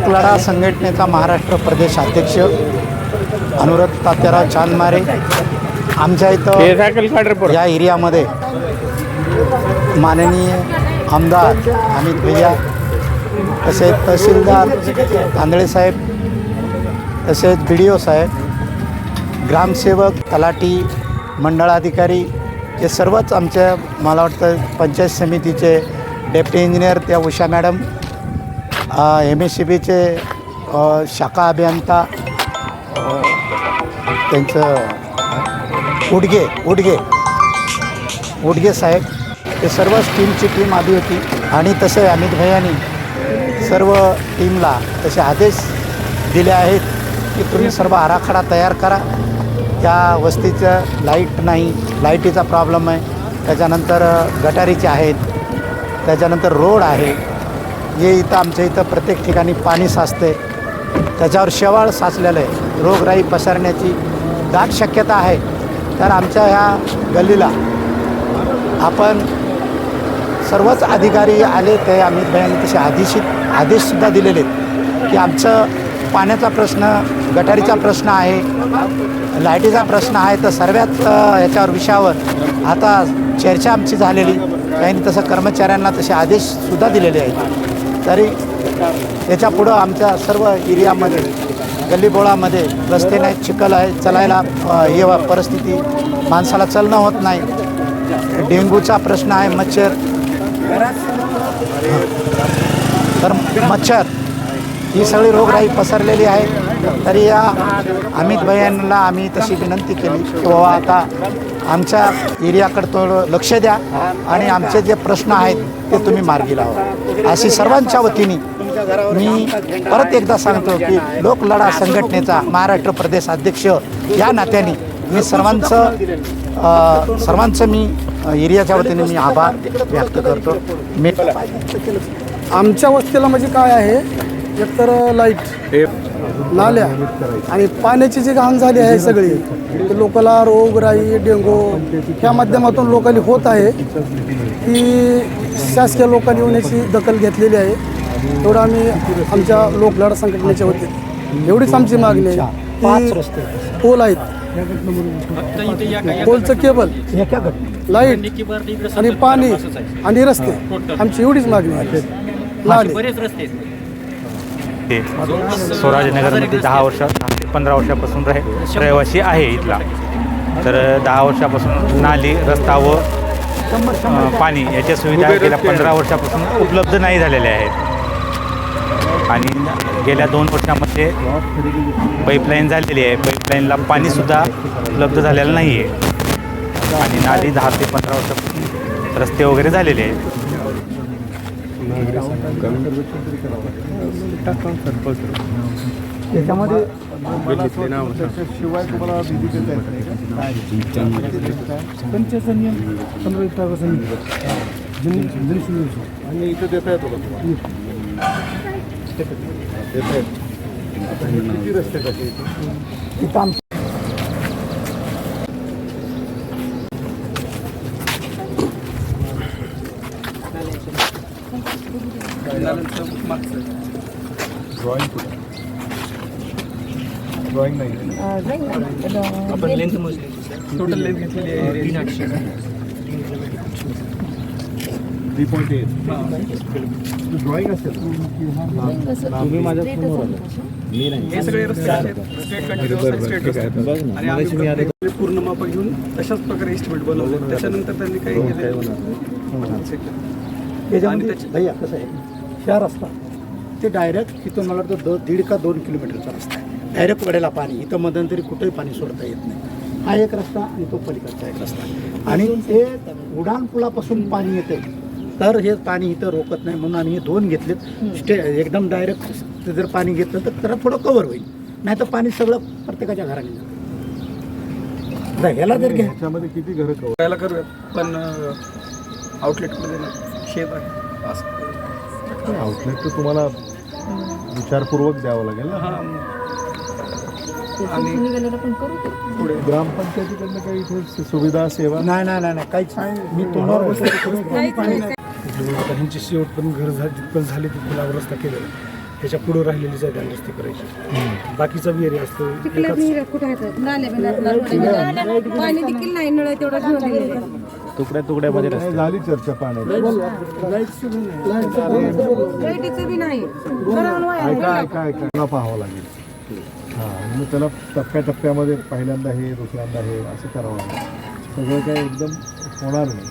लोकलढा संघटनेचा महाराष्ट्र प्रदेश अध्यक्ष अनुराध तात्याराव चांदमारे आमच्या इथं या एरियामध्ये माननीय आमदार अमित भैया तसेच तहसीलदार तांदळे साहेब तसेच बी डी ओ साहेब ग्रामसेवक तलाठी मंडळाधिकारी हे सर्वच आमच्या मला वाटतं पंचायत समितीचे डेप्टी इंजिनियर त्या Usha madam M S C बीचे शाखा अभियंता त्यांचं उडगे उडगे उडगे साहेब हे सर्वच टीमची टीम आली होती आणि तसे अमित भैयानी सर्व टीमला तसे आदेश दिले आहेत की तुम्ही सर्व आराखडा तयार करा. त्या वस्तीचं लाइट नाही लाईटीचा प्रॉब्लेम आहे. त्याच्यानंतर गटारीचे आहेत. त्याच्यानंतर रोड आहे. हे इथं आमच्या इथं प्रत्येक ठिकाणी पाणी साचते. त्याच्यावर शेवाळ साचलेलं आहे. रोगराई पसरण्याची दाट शक्यता आहे. तर आमच्या ह्या गल्लीला आपण सर्वच अधिकारी आले ते आम्ही भाईंनी तसे आदेशित आदेशसुद्धा दिलेले आहेत की आमचं पाण्याचा प्रश्न गटारीचा प्रश्न आहे लाईटीचा प्रश्न आहे तर सर्वात याच्यावर विषयावर आता चर्चा आमची झालेली. त्यांनी तसं कर्मचाऱ्यांना तसे आदेशसुद्धा दिलेले आहेत. तरी याच्यापुढं आमच्या सर्व एरियामध्ये गल्लीबोळामध्ये रस्ते नाहीत चिखल आहे चलायला हे परिस्थिती माणसाला चलणं होत नाही. डेंग्यूचा प्रश्न आहे मच्छर. तर मच्छर ही सगळी रोगराई पसरलेली आहे. तरी या अमित भैयांना आम्ही तशी विनंती केली की बाबा आता आमच्या एरियाकडं थोडं लक्ष द्या आणि आमचे जे प्रश्न आहेत ते तुम्ही मार्गी लावा. अशी सर्वांच्या वतीने मी परत एकदा सांगतो की लोकलढा संघटनेचा महाराष्ट्र प्रदेश अध्यक्ष या नात्याने मी सर्वांचं सर्वांचं मी एरियाच्या वतीने मी आभार व्यक्त करतो. मी आमच्या वस्तीला म्हणजे काय आहे? एकतर लाइट नाल्या आणि पाण्याची जी घाण झाली आहे सगळी ते लोकाला रोगराई डेंगू ह्या माध्यमातून लोकांनी होत आहे. ती शासकीय लोकांनी होण्याची दखल घेतलेली आहे. तेवढं आम्ही आमच्या लोकलाड संघटनेच्या वतीने एवढीच आमची मागणी आहे. पाच की रस्ते पोल आहेत. पोलचं केबल लाइट आणि पाणी आणि रस्ते आमची एवढीच मागणी आहे. नाले ते स्वराजनगरमध्ये दहा वर्ष पंधरा वर्षापासून रहे रहिवासी आहे इथला. तर दहा वर्षापासून नाली रस्ता व पाणी याच्या सुविधा गेल्या पंधरा वर्षापासून उपलब्ध नाही झालेल्या आहेत. आणि गेल्या दोन वर्षामध्ये पाईपलाईन झालेली आहे. पाईपलाईनला पाणीसुद्धा उपलब्ध झालेलं नाही आहे आणि नाली दहा ते पंधरा वर्षापासून रस्ते वगैरे झालेले आहेत. त्याच्यामध्ये शिवाय तुम्हाला पंचायतचा नियम पंधरा विभागाचा नियम आणि इथं देता येतो का देता येत किती रस्ते कसे इथं आमचं ड्रॉइंग नाही. आपण लेंथ मोजली. टोटल लेंथ घेतलेली आहे. तीन आठशे थ्री पॉईंट एट ड्रॉइंग असेल. तुम्ही माझ्या हे रस्ते पूर्ण माप घेऊन तशाच प्रकारे एस्टिमेट बनवले. त्याच्यानंतर त्यांनी काही त्याची- भैया कसं आहे ह्या रस्ता ते डायरेक्ट इथून मला वाटतं दो दीड का दोन किलोमीटरचा रस्ता आहे. डायरेक्ट वडेला पाणी इथं मध्यंतरी कुठेही पाणी सोडता येत नाही. हा एक रस्ता आणि तो पलीकडचा एक रस्ता आणि ते उडान पुलापासून पाणी येते. तर हे पाणी इथं रोकत नाही म्हणून आम्ही हे दोन घेतलेत. स्टे एकदम डायरेक्ट ते जर पाणी घेतलं तर त्याला थोडं कवर होईल. नाही तर पाणी सगळं प्रत्येकाच्या घराने जातं. ह्याला जर घ्या ह्याच्यामध्ये किती घरं कवर करायला करूयात पण आउटलेटमध्ये ना शेत आहे असं आउटलेट तर तुम्हाला विचारपूर्वक द्यावं लागेल ना. हा. आणि पुढे. ग्रामपंचायतीकडनं काही इथे सुविधा सेवा? नाही नाही नाही नाही, काहीच नाही. मी तोंडावर बसलो ह्यांची शेवट पण घर झाली तिथपर्यंत झाली पुलावर रस्ता केलेला त्याच्या पुढे राहिलेली जागा रस्ते करायची. बाकीचा असतो विहिरी रोडे पाणी देखील नाही नळ तेवढं आहे. तुकड्या तुकड्यामध्ये रस्ते झाली चर्चा पाण्याची. बी नाही. काय काय काय पाहावं लागेल. हां मग त्याला टप्प्याटप्प्यामध्ये पहिल्यांदा हे दुसऱ्यांदा हे असं करावं लागेल. सगळं काय एकदम होणार नाही.